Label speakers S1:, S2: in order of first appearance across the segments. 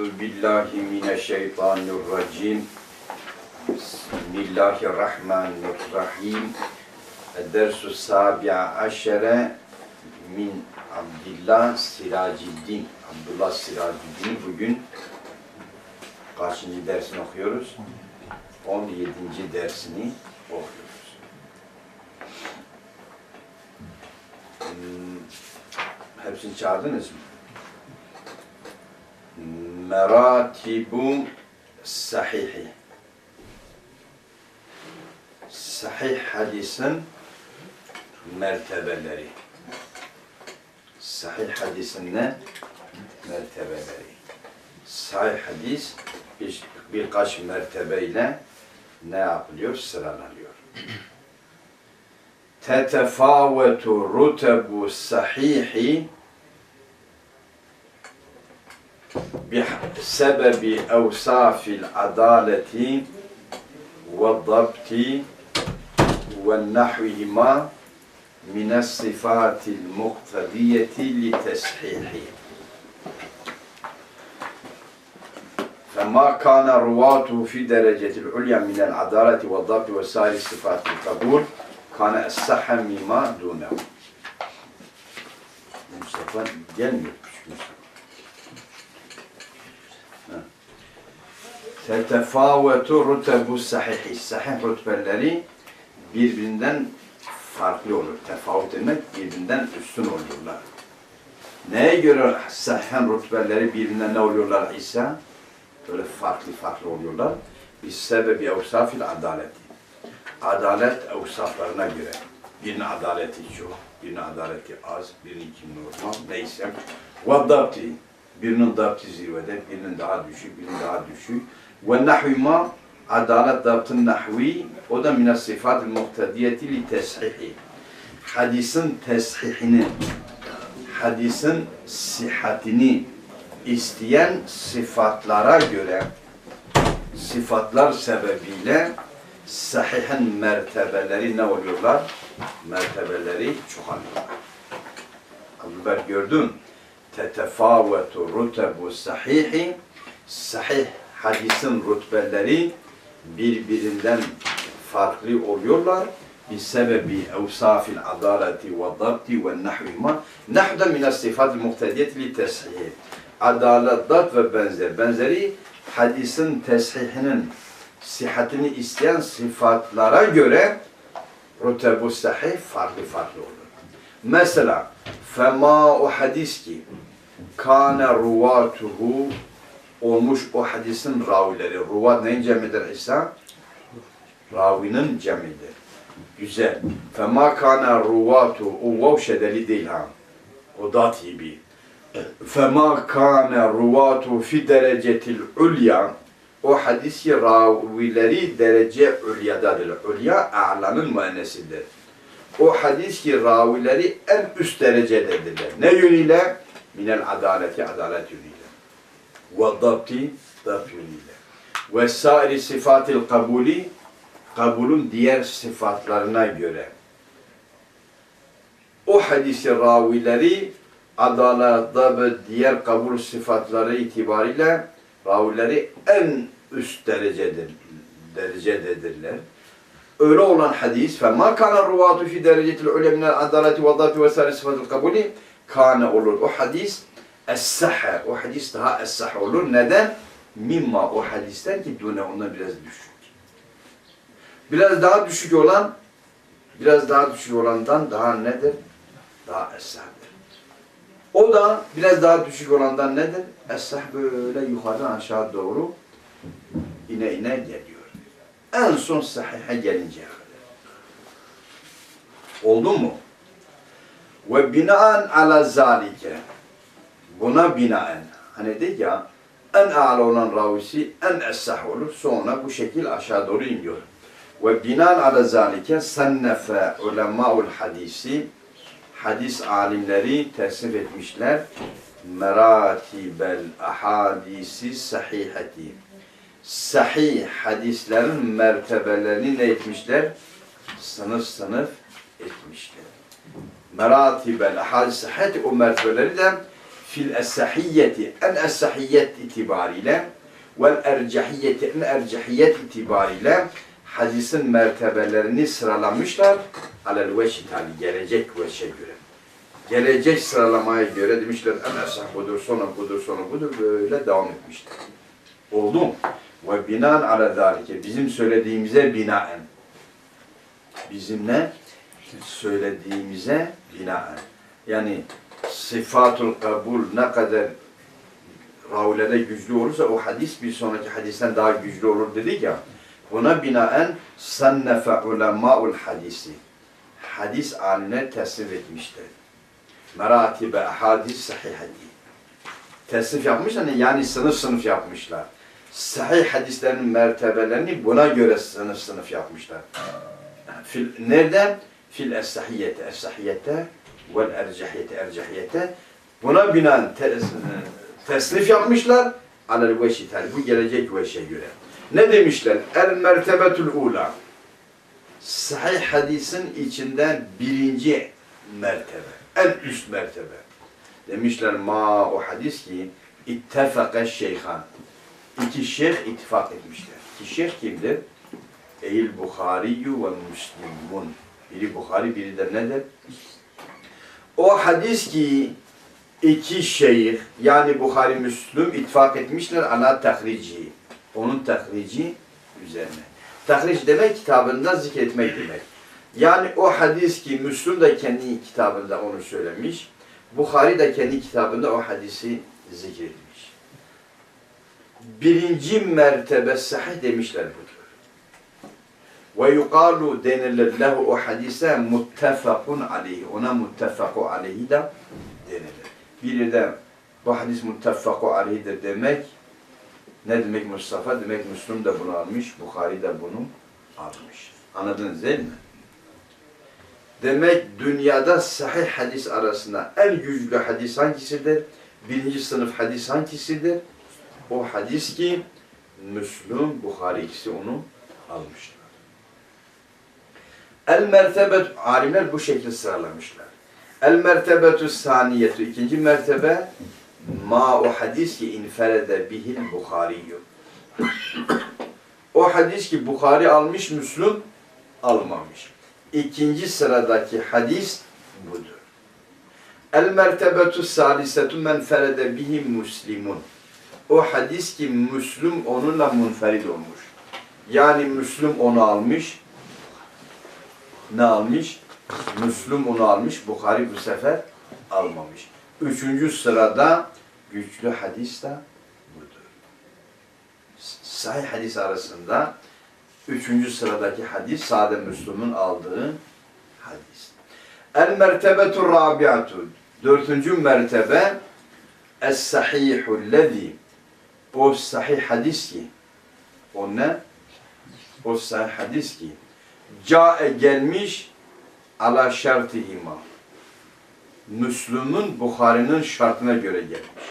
S1: Euzu billahi mineşşeytanirracim. Bismillahirrahmanirrahim. Dersu sabi'a aşere min Abdullah Siraciddin. Abdullah Siraciddin bugün kaçıncı dersini okuyoruz? 17. dersini okuyoruz. Hmm, hepsini çağırdınız mı? Meratibu sahihi. Sahih hadisin mertebeleri. Sahih hadisin ne? Mertebeleri. Sahih hadis bir, birkaç mertebeyle ne yapılıyor? Sıralanıyor. Tetefâvetu rutebu sahihi بسبب أوصاف العدالة والضبط ونحوهما من الصفات المقتضية لتصحيحه فما كان رواته في درجة العليا من العدالة والضبط وسائر صفات القبول كان الصح مما دونه. مصطفى gelmiyor Mustafa. Tetefâvetu rutebu sahihi. Sahih rütbeleri birbirinden farklı olur. Tefavut demek birbirinden üstün oluyorlar. Neye göre sahih rütbeleri birbirinden ne oluyorlar ise? Böyle farklı farklı oluyorlar. Bir sebebi evsafil adaleti. Adalet evsaflarına göre. Birinin adaleti çok, birinin adaleti az, birininki normal, neyse. Ve. Birinin dabti zirvede, birinin daha düşük, birinin daha düşük. Ve nahvima adalet dabtın nahvi o da mine sıfat muhtediyeti li teshihi. Hadisin teshihini, hadisin sihatini isteyen sıfatlara göre sıfatlar sebebiyle sahihin mertebeleri ne oluyorlar? Mertebeleri çoğalıyorlar. Abdülber gördün. Tetefâvetu rutebu sahihi sahih hadisin rütbeleri birbirinden farklı oluyorlar. Adaleti ve dabti ve nahvima nahda min sıfat muhtediyet li teshih. Adalet, dat ve benzer. Benzeri hadisin teshihinin sihatini isteyen sıfatlara göre rütebu sahih farklı farklı olur. Mesela fema o hadis ki kâne ruvatuhu olmuş o hadisin ravileri. Ruvat neyin cemidir İsa? Ravinin cemidir. Güzel. Fema kana ruvatu o vav şedeli değil ha. O dat gibi. Fema kana ruvatu fi derecetil ulya o hadisi ravileri derece ulyadadır. Ulya a'lanın müennesidir. O hadis ki ravileri en üst derecededirler. Ne yönüyle? Minel adaleti adalet yönüyle. Ve dabti dabt yönüyle. Ve sairi sıfatil kabuli kabulun diğer sıfatlarına göre. O hadisi ravileri adalet, dabı, diğer kabul sıfatları itibariyle ravileri en üst derecedir, derecededirler. Öyle olan hadis ve ma kana ruvatu fi derecetil ule minel adaleti ve dabti ve sari sıfatil kabuli kâne olur. O hadis es-sahha. O hadis daha es-sahha olur. Neden? Mimma o hadisten ki dune ondan biraz düşük. Biraz daha düşük olan biraz daha düşük olandan daha nedir? Daha es-sahdır. O da biraz daha düşük olandan nedir? Es-sah böyle yukarıdan aşağı doğru ine ine geliyor. En son sahihe gelinceye kadar. Oldu mu? Ve binaen ala zalike. Buna binaen. Hani dedik ya en âlâ olan ravisi en essah olur. Sonra bu şekil aşağı doğru iniyor. Ve binaen ala zalike sennefe ulemâul hadisi hadis alimleri tesnif etmişler. Meratibel ahadisi sahiheti. Sahih hadislerin mertebelerini ne etmişler? Sınıf sınıf etmişler. Meratibel ahadis sahiheti o mertebeleri de fil es-sahiyyeti en es-sahiyyet itibariyle vel ercehiyeti en ercehiyet itibariyle hadisin mertebelerini sıralamışlar. Alel veşi tali gelecek veşe göre. Gelecek sıralamaya göre demişler en esah budur, sonra budur, sonra budur böyle devam etmişler. Oldu mu? Ve binan ala zalike bizim söylediğimize binaen. Bizim ne? Söylediğimize binaen. Yani sıfatul kabul ne kadar ravilede güçlü olursa o hadis bir sonraki hadisten daha güçlü olur dedik ya. Buna binaen sannefe ulemâul hadisi. Hadis alimler teslim etmişler. Meratibe hadis sahihati. Tesnif yapmışlar yani sınıf sınıf yapmışlar. Sahih hadislerin mertebelerini buna göre sınıf sınıf yapmışlar. Fil, nereden? Fil es-sahiyete, es-sahiyete vel ercehiyete, ercehiyete. Buna binaen te, tesnif yapmışlar. Alel veşi bu gelecek veşe göre. Ne demişler? El mertebetul ula. Sahih hadisin içinde birinci mertebe. En üst mertebe. Demişler ma o hadis ki ittefaka şeyhan. İki şeyh ittifak etmişler. İki şeyh kimdir? Eil Bukhariyu ve Müslimun. Biri Bukhari, biri de nedir? O hadis ki iki şeyh yani Bukhari Müslüm ittifak etmişler ala tahrici. Onun tahrici üzerine. Tahric demek kitabında zikretmek demek. Yani o hadis ki Müslüm de kendi kitabında onu söylemiş. Bukhari de kendi kitabında o hadisi zikretmiş. Birinci mertebe sahih demişler budur. Ve yuqalu denilir lehu o hadise muttefakun aleyhi. Ona muttefakun aleyhi de denilir. Biri de bu hadis muttefakun aleyhidir demek ne demek Mustafa? Demek Müslüm de bunu almış, Bukhari de bunu almış. Anladınız değil mi? Demek dünyada sahih hadis arasında en güçlü hadis hangisidir? Birinci sınıf hadis hangisidir? O hadis ki Müslüm, Bukhari ikisi onu almışlar. El mertebet, alimler bu şekilde sıralamışlar. El mertebetü saniyetu, ikinci mertebe ma o hadis ki inferede bihil Bukhariyyun. O hadis ki Bukhari almış, Müslüm almamış. İkinci sıradaki hadis budur. El mertebetu salisetu men ferede bihi. O hadis ki Müslüm onunla munferid olmuş. Yani Müslüm onu almış. Ne almış? Müslüm onu almış. Bukhari bu sefer almamış. Üçüncü sırada güçlü hadis de budur. Sahih hadis arasında üçüncü sıradaki hadis sade Müslüm'ün aldığı hadis. El mertebetu rabiatu dördüncü mertebe Es-sahihu lezi o sahih hadis ki o ne? O sahih hadis ki cae gelmiş ala şartihima Müslüm'ün Bukhari'nin şartına göre gelmiş.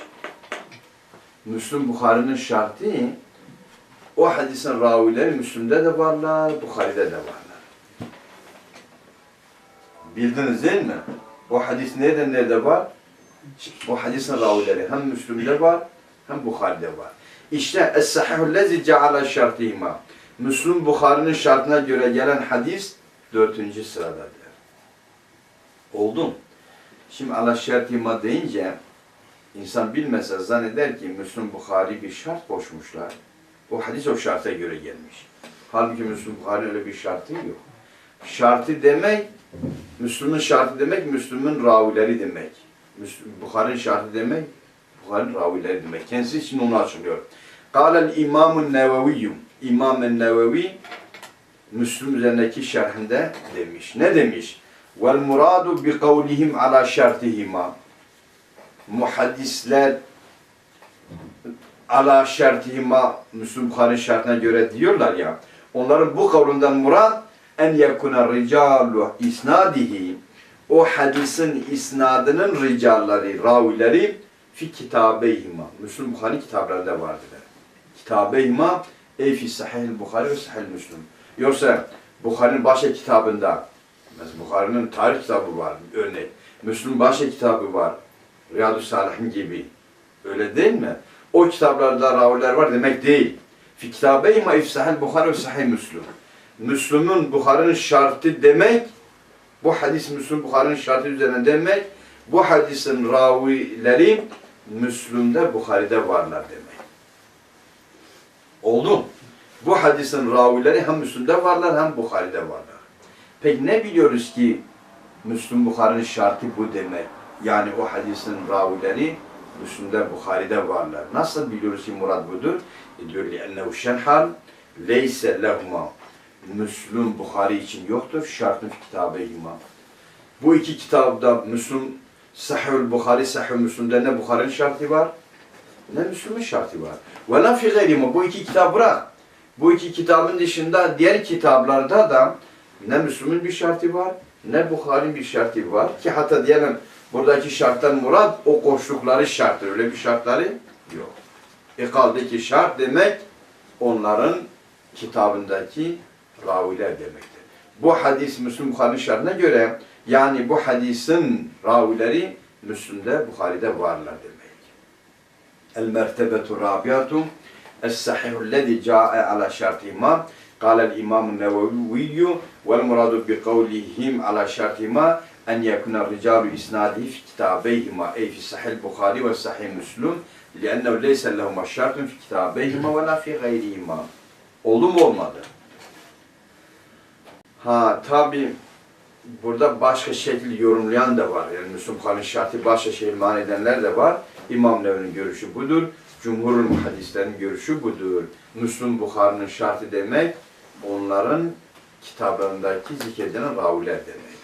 S1: Müslüm Bukhari'nin şartı o hadisin ravileri Müslüm'de de varlar, Bukhari'de de varlar. Bildiniz değil mi? O hadis nereden nerede var? O hadisin ravileri hem Müslüm'de var hem Bukhari'de var. İşte Es-Sahihul lezi ceala şartihima. Müslüm Bukhari'nin şartına göre gelen hadis dördüncü sıradadır. Oldu mu? Şimdi ala şartihima deyince insan bilmese zanneder ki Müslüm Bukhari bir şart koşmuşlar. O hadis o şarta göre gelmiş. Halbuki Müslüm Bukhari öyle bir şartı yok. Şartı demek, Müslüm'ün şartı demek, Müslüm'ün ravileri demek. Bukhari'nin şartı demek, Bukhari'nin ravileri demek. Kendisi için onu açıklıyor. Kâlel İmamun Neveviyyum. İmam Nevevi Müslüm üzerindeki şerhinde demiş. Ne demiş? Vel muradu bi kavlihim ala şartihima. Muhaddisler ala şartihima Müslüm Bukhari şartına göre diyorlar ya. Onların bu kavlundan murad en yekuna ricalu isnadihi o hadisin isnadının ricalları, ravileri fi kitabeyhima. Müslüm Bukhari kitaplarında vardılar. Kitabeyhima ey fi sahih Bukhari ve sahih Müslüm. Yoksa Bukhari'nin başka kitabında mesela Bukhari'nin tarih kitabı var örnek. Müslüm başka kitabı var. Riyadu Salihin gibi. Öyle değil mi? O kitaplarda raviler var demek değil. Fi kitabe ma ifsahel Bukhari ve sahih Müslüm. Müslüm'ün Bukhari'nin şartı demek, bu hadis Müslüm Bukhari'nin şartı üzerine demek, bu hadisin ravileri Müslüm'de Bukhari'de varlar demek. Oldu mu? Bu hadisin ravileri hem Müslüm'de varlar hem Bukhari'de varlar. Peki ne biliyoruz ki Müslüm Bukhari'nin şartı bu demek? Yani o hadisin ravileri Müslüm'de Bukhari'de varlar. Nasıl biliyoruz ki murad budur? E diyor لِأَنَّهُ şenhal leyse lehuma Müslüm Bukhari için yoktur. Şartın kitabeyhima. Bu iki kitapta Müslüm Sahih Bukhari, Sahih Müslüm'de ne Bukhari'nin şartı var ne Müslüm'ün şartı var. Ve la fi. Bu iki kitap bırak. Bu iki kitabın dışında diğer kitaplarda da ne Müslüm'ün bir şartı var ne Bukhari'nin bir şartı var ki hatta diyelim buradaki şarttan murad o koştukları şarttır. Öyle bir şartları yok. E kaldı ki şart demek onların kitabındaki raviler demektir. Bu hadis Müslüm Bukhari'nin şartına göre yani bu hadisin ravileri Müslüm'de Bukhari'de varlar demek. El mertebetu rabiatu الصحيح الذي جاء على شرطهما قال الإمام النووي والمراد بقولهم على شرطهما أن يكون الرجال إسناده في كتابيهما أي في صحيح البخاري وصحيح مسلم لأنه ليس لهما شرط في كتابيهما ولا في غيرهما Oldu mu olmadı? Ha tabi burada başka şekil yorumlayan da var. Yani Müslüm Bukhari'nin şartı başka şey iman edenler de var. İmam Nevevi'nin görüşü budur. Cumhurul hadislerin görüşü budur. Müslüm Bukhari'nin şartı demek onların kitablarındaki zikredilen raviler demek.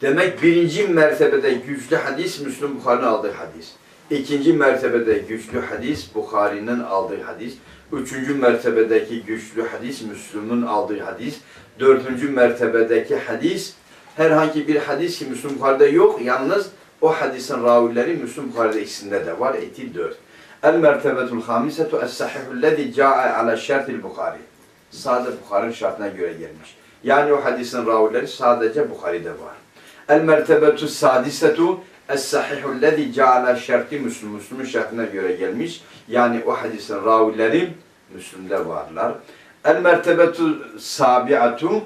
S1: Demek birinci mertebede güçlü hadis Müslüm Bukhari'nin aldığı hadis. İkinci mertebede güçlü hadis Bukhari'nin aldığı hadis. Üçüncü mertebedeki güçlü hadis Müslüm'ün aldığı hadis. Dördüncü mertebedeki hadis herhangi bir hadis ki Müslüm Bukhari'de yok. Yalnız o hadisin ravileri Müslüm Bukhari'de ikisinde de var. Eti dört. El mertebetul hamisetu es sahihul lezi ca'a ala şertil Bukhari. Sadece Bukhari'nin şartına göre gelmiş. Yani o hadisin ravileri sadece Bukhari'de var. El mertebetu sadisetu Es-sahihul lezi ceala şerti Müslüm. Müslüm'ün şartına göre gelmiş. Yani o hadisin ravileri Müslüm'de varlar. El mertebetu sabiatu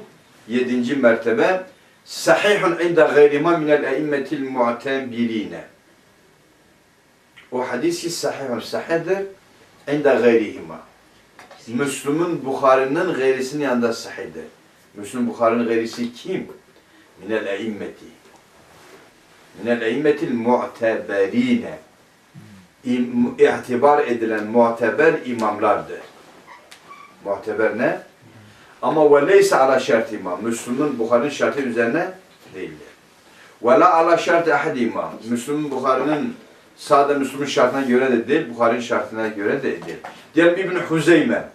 S1: yedinci mertebe sahihun inde gayrima minel eimmetil mu'tebirine. O hadisi sahihun sahihdir inde gayrihima. Müslüm'ün Bukhari'nin gayrisinin yanında sahihdir. Müslüm Bukhari'nin gayrisi kim? Minel eimmeti minel eimmetil mu'teberine İtibar edilen muteber imamlardır. Muteber ne? Ama ve leyse ala şart imam. Müslüm'ün Bukhari'nin şartı üzerine değildir. Ve la ala şart ahad imam. Müslüm'ün Bukhari'nin sadece Müslüm'ün şartına göre de değil, Bukhari'nin şartına göre de değil. Diyelim İbn Huzeyme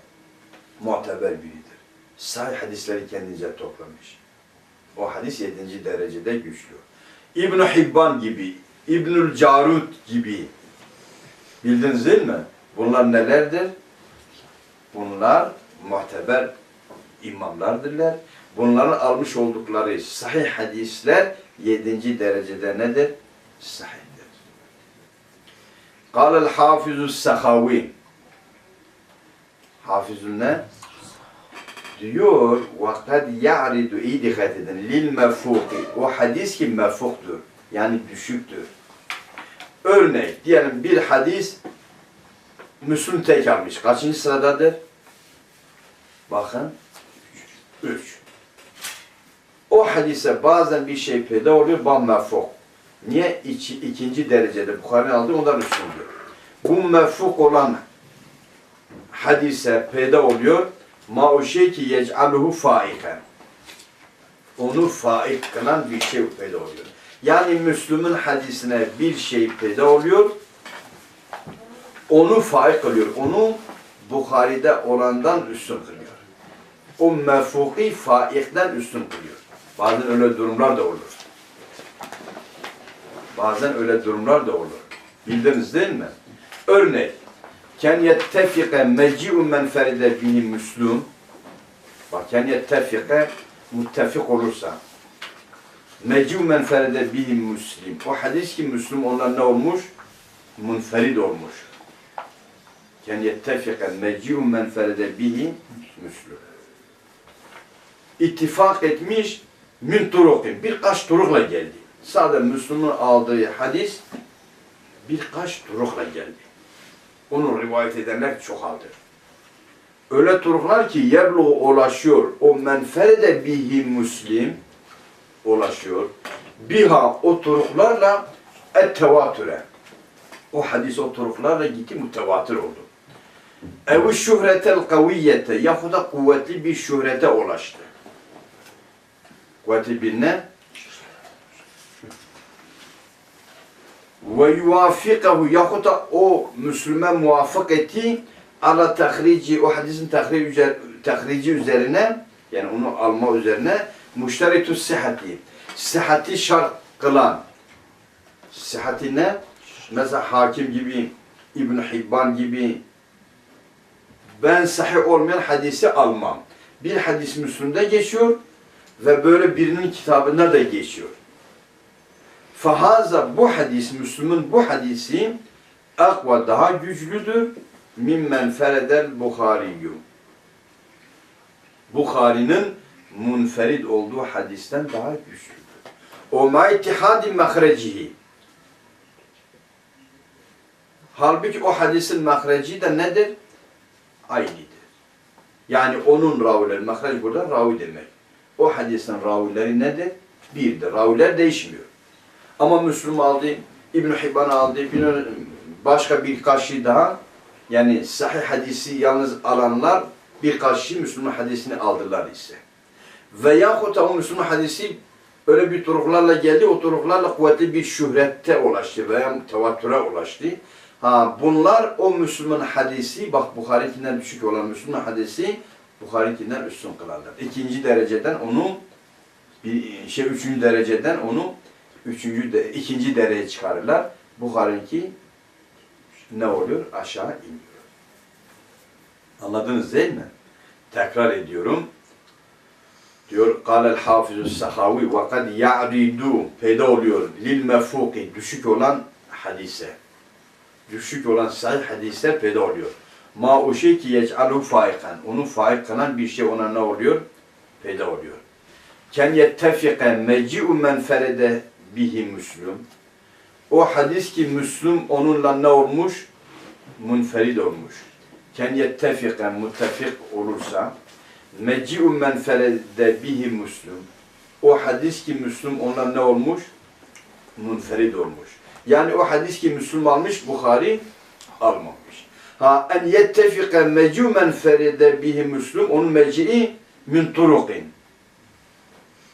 S1: muteber biridir. Sahih hadisleri kendince toplamış. O hadis yedinci derecede güçlü. İbn Hibban gibi, İbnül Carut gibi. Bildiniz değil mi? Bunlar nelerdir? Bunlar muhteber imamlardırlar. Bunların almış oldukları sahih hadisler yedinci derecede nedir? Sahihdir. Kâlel hafizü sehavi. Hafizün ne? diyor vakad ya'ridu iyi dikkat edin lil mefuki o hadis ki mefuktur yani düşüktür. Örnek diyelim bir hadis Müslüm tek almış. Kaçıncı sıradadır? Bakın. Üç. O hadise bazen bir şey peyda oluyor, bam mefuk. Niye? İki, ikinci derecede Bukhari'nin aldığı ondan üstündür. Bu mefuk olan hadise peyda oluyor, ma o şey ki yec'aluhu faiken. Onu faik kılan bir şey peyda oluyor. Yani Müslüm'ün hadisine bir şey peyda oluyor, onu faik kılıyor. Onu Bukhari'de olandan üstün kılıyor. O merfuki faikten üstün kılıyor. Bazen öyle durumlar da olur. Bazen öyle durumlar da olur. Bildiniz değil mi? Örnek, ken yettefike meci'u men feride bihi müslüm bak ken yettefike muttefik olursa Meciu men ferede bihi muslim. O hadis ki Müslüm ondan ne olmuş? Munferid olmuş. Yani yettefiken meciu men ferede bihi Müslüm. İttifak etmiş min turukin. Birkaç turukla geldi. Sadece Müslüm'ün aldığı hadis birkaç turukla geldi. Onu rivayet edenler çoğaldır. Öyle turuklar ki yerlu ulaşıyor. O menferede bihi Müslim ulaşıyor. Biha o turuklarla et tevatüre. O hadis o turuklarla gitti mütevatir oldu. Ev şöhretel kaviyete yahut da kuvvetli bir şöhrete ulaştı. Ne? Ve yuvafikahu yahut da o Müslüman muvafık etti ala tahrici o hadisin tahrici, üzer, tahrici üzerine yani onu alma üzerine müşteritu sıhhati sıhhati şart kılan sıhhati ne? Mesela hakim gibi İbn Hibban gibi ben sahih olmayan hadisi almam. Bir hadis Müslüm'de geçiyor ve böyle birinin kitabında da geçiyor. Fahaza bu hadis, Müslüm'ün bu hadisi akva daha güçlüdür mimmen feredel Bukhariyyum. Bukhari'nin munferid olduğu hadisten daha güçlüdür. O ma ittihadi. Halbuki o hadisin mahreci de nedir? Aynıdır. Yani onun ravileri, mahreç burada ravi demek. O hadisin ravileri nedir? Birdir. Raviler değişmiyor. Ama Müslüm aldı, İbn Hibban aldı, başka birkaç şey daha. Yani sahih hadisi yalnız alanlar birkaç şey Müslüman hadisini aldılar ise. Veyahut da o Müslüman hadisi öyle bir turuklarla geldi, o turuklarla kuvvetli bir şöhrette ulaştı veya tevatüre ulaştı. Ha bunlar o Müslüman hadisi, bak Bukhari'kinden düşük olan Müslüman hadisi Bukhari'kinden üstün kılarlar. İkinci dereceden onu bir şey üçüncü dereceden onu üçüncü de ikinci dereceye çıkarırlar. Bukhari'ninki ne oluyor? Aşağı iniyor. Anladınız değil mi? Tekrar ediyorum. Diyor قال الحافظ السخاوي وقد يعرض peyda oluyor lil mefuki düşük olan hadise. Düşük olan sahih hadisler peyda oluyor. Ma o şey ki yec'alu faikan. Onu faik kılan bir şey ona ne oluyor? Peyda oluyor. Ken yettefike meci'u men ferede bihi müslüm. O hadis ki Müslüm onunla ne olmuş? Munferid olmuş. Ken yettefike muttefik olursa meci'u men ferede bihi Müslüm. O hadis ki Müslüm onunla ne olmuş? Munferid olmuş. Yani o hadis ki Müslüm almış, Bukhari almamış. Ha en yettefike meci'u men ferede bihi Müslüm. Onun meci'i min turukin.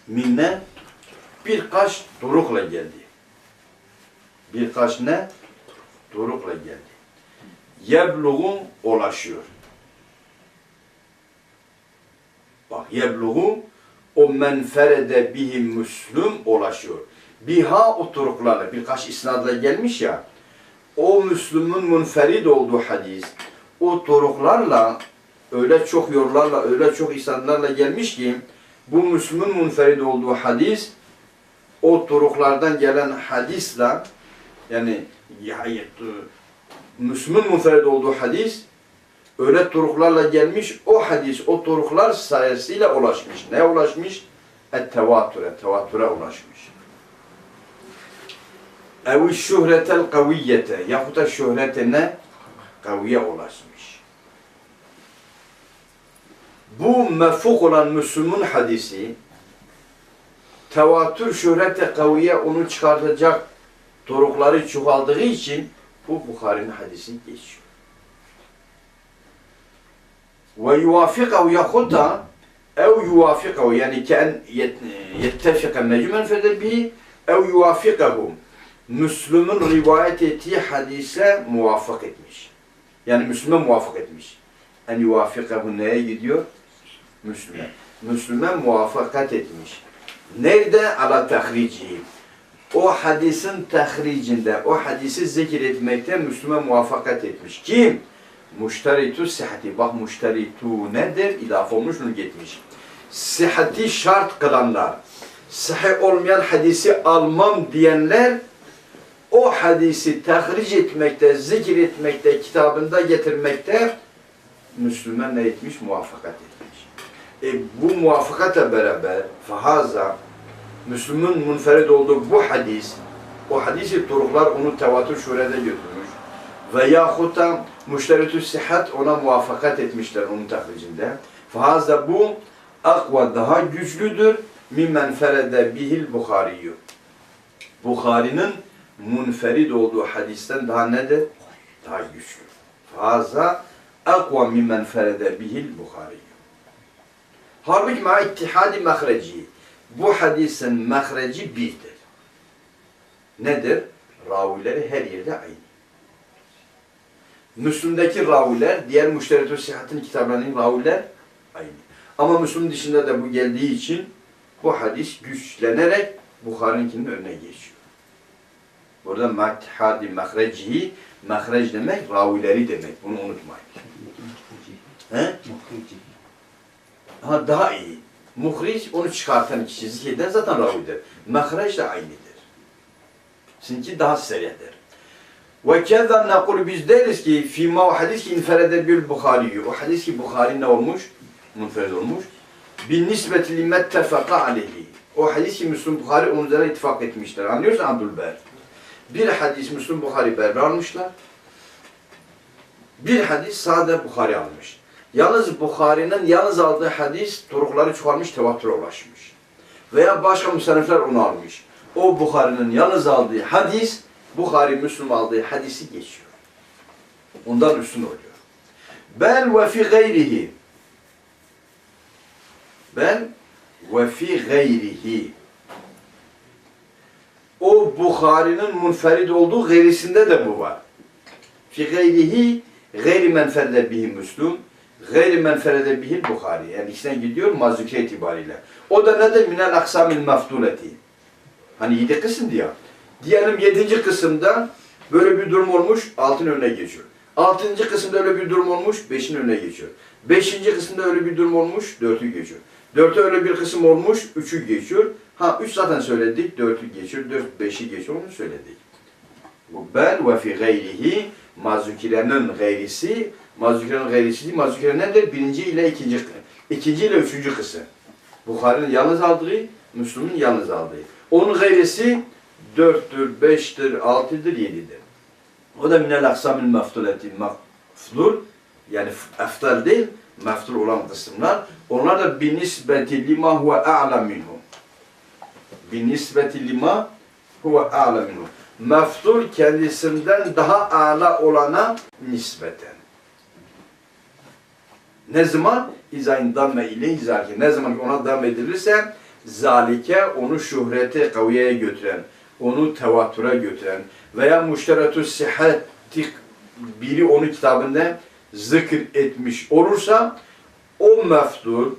S1: Min ne? Birkaç turukla geldi. Birkaç ne? Turukla geldi. Yebluğu ulaşıyor. Bak yebluğu o menferede bihi müslüm ulaşıyor. Biha o turuklarla birkaç isnadla gelmiş ya o Müslüm'ün münferid olduğu hadis o turuklarla öyle çok yollarla öyle çok isnadlarla gelmiş ki bu Müslüm'ün münferid olduğu hadis o turuklardan gelen hadisle yani ya- ya- Müslüm'ün münferid olduğu hadis öyle turuklarla gelmiş o hadis o turuklar sayesinde ulaşmış. Ne ulaşmış? Et-tevatüre, tevatüre ulaşmış. Ev şöhretel kaviyete yahut da şöhrete ne? Kaviye ulaşmış. Bu mefuk olan Müslüm'ün hadisi tevatür şöhrete kaviye onu çıkartacak turukları çoğaldığı için bu Bukhari'nin hadisi geçiyor. Ve yuvafikahu yahut da ev yuvafikahu yani ken yettefika mecmen fede bihi ev yuvafikahu Müslüm'ün rivayet ettiği hadise muvafık etmiş. Yani Müslüme muvafık etmiş. En yuvafikahu neye gidiyor? Müslüme. Müslüme muvaffakat etmiş. Nerede? Ala tahrici. O hadisin tahricinde, o hadisi zikir etmekte Müslüme muvaffakat etmiş. Kim? Muşteritu sihati. Bak muşteritu nedir? İlaf olmuş onu getmiş. Sihati şart kılanlar. sahih olmayan hadisi almam diyenler o hadisi tahric etmekte, zikretmekte, kitabında getirmekte Müslüman ne etmiş? Muvaffakat etmiş. E, bu muvaffakatla beraber fahaza Müslüm'ün munferit olduğu bu hadis o hadisi turuklar onu tevatür şurede götürmüş ve yahut da müşteritü sihat ona muvaffakat etmişler onun tahricinde. Fahaza bu akva daha güçlüdür mimmen ferede bihil Bukhariyyü. Bukhari'nin munferid olduğu hadisten daha nedir? Daha güçlü. Fahaza akva mimmen ferede bihil Bukhariyyü. Halbuki ma ittihadi mahreci. Bu hadisin mahreci birdir. Nedir? Ravileri her yerde aynı. Müslüm'deki raviler, diğer müşteritü sihatın kitaplarının raviler aynı. Ama Müslüm dışında da bu geldiği için bu hadis güçlenerek Bukhari'ninkinin önüne geçiyor. Burada mathadi mahrecihi, mahrec demek ravileri demek. Bunu unutmayın. He? Ha daha iyi. Muhric onu çıkartan kişi zikreden zaten ravidir. Mahreç de aynıdır. Çünkü daha seridir. Ve keza nakul biz deriz ki fîmâ o hadis ki inferede bil Bukhari. O hadis ki Bukhari ne olmuş? Munfered olmuş. Bin nisbeti limet tefaka aleyhi. O hadis ki Müslüm Bukhari onun üzerine ittifak etmişler. Anlıyorsun Abdülber? Bir hadis Müslüm Bukhari beraber almışlar. Bir hadis sade Bukhari almış. Yalnız Bukhari'nin yalnız aldığı hadis turukları çıkarmış, tevatüre ulaşmış. Veya başka müsennifler onu almış. O Bukhari'nin yalnız aldığı hadis, Bukhari Müslüm aldığı hadisi geçiyor. Ondan üstün oluyor. Bel ve fi gayrihi. Bel ve fi gayrihi. O Bukhari'nin munferid olduğu gayrisinde de bu var. Fi gayrihi gayri menferde bihi Müslüm gayri menferede bihil Bukhari. Yani içten gidiyor mazluke itibariyle. O da nedir? Minel aksamil meftuleti. Hani yedi kısım diyor. Diyelim yedinci kısımda böyle bir durum olmuş, altın önüne geçiyor. Altıncı kısımda öyle bir durum olmuş, beşin önüne geçiyor. Beşinci kısımda öyle bir durum olmuş, dörtü geçiyor. Dörtte öyle bir kısım olmuş, üçü geçiyor. Ha üç zaten söyledik, dörtü geçiyor, dört beşi geçiyor, onu söyledik. Bel ve fi gayrihi mazukilerin gayrisi Mazukire'nin gayrisi değil. Mazukire nedir? Birinci ile ikinci, ikinci ile üçüncü kısım. Bukhari'nin yalnız aldığı, Müslüm'ün yalnız aldığı. Onun gayrisi dörttür, beştir, altıdır, yedidir. O da minel aksamil meftuleti meftul, yani eftal değil, meftul olan kısımlar. Onlar da bin nisbeti lima huve a'la minhum. Bin nisbeti lima huve a'la minhum. Meftul kendisinden daha a'la olana nispeten. Ne zaman? İzayn damme ile izaki. Ne zaman ona dam edilirse zalike onu şöhrete kaviyeye götüren, onu tevatüre götüren veya müşteretü sihhati biri onu kitabında zikir etmiş olursa o meftul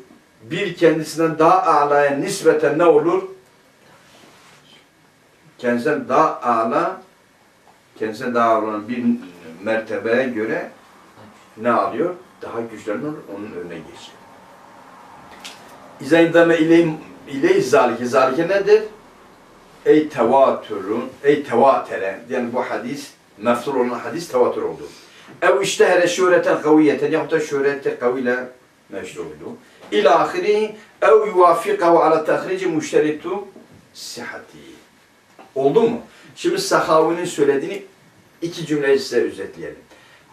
S1: bir kendisinden daha a'laya nispeten ne olur? Kendisinden daha a'la kendisinden daha olan bir mertebeye göre ne alıyor? daha güçlenen onun önüne geçer. İza indame ile zalike. Zalike nedir? Ey tevatürün, ey tevatere. Yani bu hadis, meftur olan hadis tevatür oldu. Ev iştehere şöhreten kaviyeten yahut da şöhrete kaviyle meşhur oldu. İlâ ahiri ev yuvafikahu ala tahrici müşteritu sihati. Oldu mu? Şimdi Sahavi'nin söylediğini iki cümleyi size özetleyelim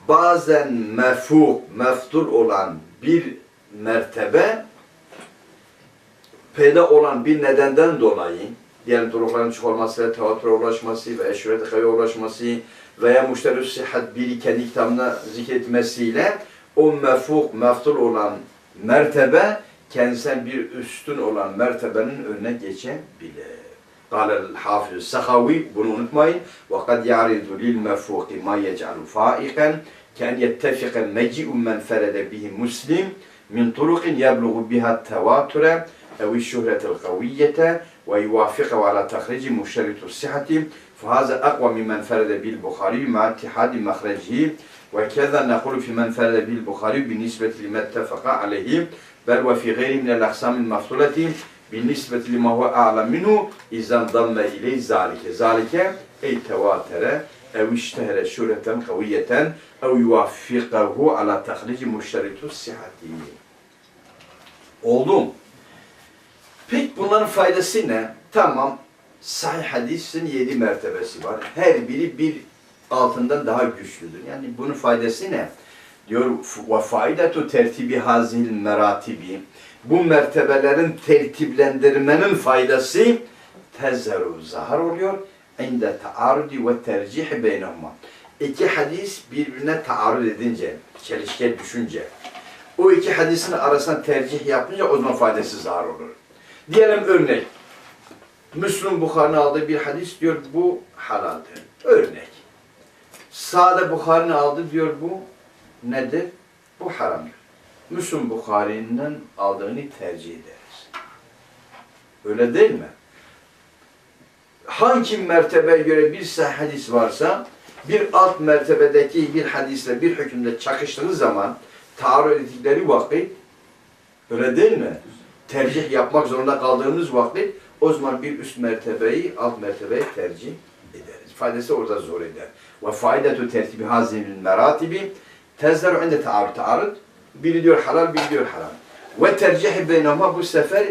S1: bazen mefuk, meftul olan bir mertebe peyda olan bir nedenden dolayı diyelim turukların çıkılması, tevatüre ulaşması ve eşreti ulaşması veya müşterü sihat biri kendi kitabına zikretmesiyle o mefuk, meftul olan mertebe kendisinden bir üstün olan mertebenin önüne geçebilir. قال الحافظ السخاوي bunu unutmayın وقد يعرض للمفوق ما يجعل فائقا كأن يتفق المجيء من فرد به مسلم من طرق يبلغ بها التواتر أو الشهرة القوية ويوافقه على تخريج مشترط الصحة. فهذا أقوى ممن فرد به البخاري مع اتحاد مخرجه. وكذا نقول في من فرد به البخاري بالنسبة لما اتفق عليه بل وفي غيره من الأقسام المفصولة bin nisbeti lima huve a'lem minu izan dalle ile zalike. Zalike ey tevatere ev iştehere şureten kaviyeten ev yuvaffikahu ala tahrici müşteritu sihati. Oldum. Peki bunların faydası ne? Tamam. Sahih hadisin yedi mertebesi var. Her biri bir altından daha güçlüdür. Yani bunun faydası ne? Diyor ve faidetu tertibi hazil meratibi. Bu mertebelerin tertiplendirmenin faydası tezheru zahar oluyor. İnde taarudi ve tercih beynehuma. İki hadis birbirine taarruz edince, çelişkiye düşünce, o iki hadisin arasında tercih yapınca o zaman faydası zahar olur. Diyelim örnek. Müslüm Bukhari'nin aldığı bir hadis diyor bu halaldir. Örnek. Sade Bukhari'nin aldığı diyor bu nedir? Bu haramdır. Müslüm Bukhari'nin aldığını tercih ederiz. Öyle değil mi? Hangi mertebeye göre bir hadis varsa bir alt mertebedeki bir hadisle bir hükümde çakıştığı zaman taarruz ettikleri vakit öyle değil mi? Tercih yapmak zorunda kaldığımız vakit o zaman bir üst mertebeyi alt mertebeyi tercih ederiz. Faydası orada zor eder. Ve faidetu tertibi hazil meratibi tezderu inde taarruz. Taarruz biri diyor halal, biri diyor haram. Ve tercih beynama bu sefer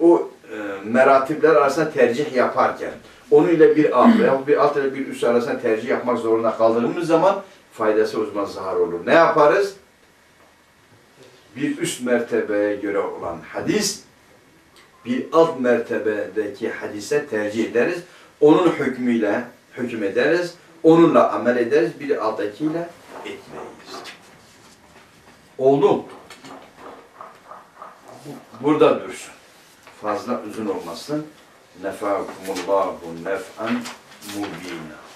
S1: o e, meratipler arasında tercih yaparken onu ile bir alt veya bir alt ile bir üst arasında tercih yapmak zorunda kaldığımız zaman faydası o zaman zahar olur. Ne yaparız? Bir üst mertebeye göre olan hadis bir alt mertebedeki hadise tercih ederiz. Onun hükmüyle hüküm ederiz. Onunla amel ederiz. Bir alttakiyle etmeyiz. Oldu mu? Burada dursun. Fazla uzun olmasın. Nefakumullahu nef'an mubina.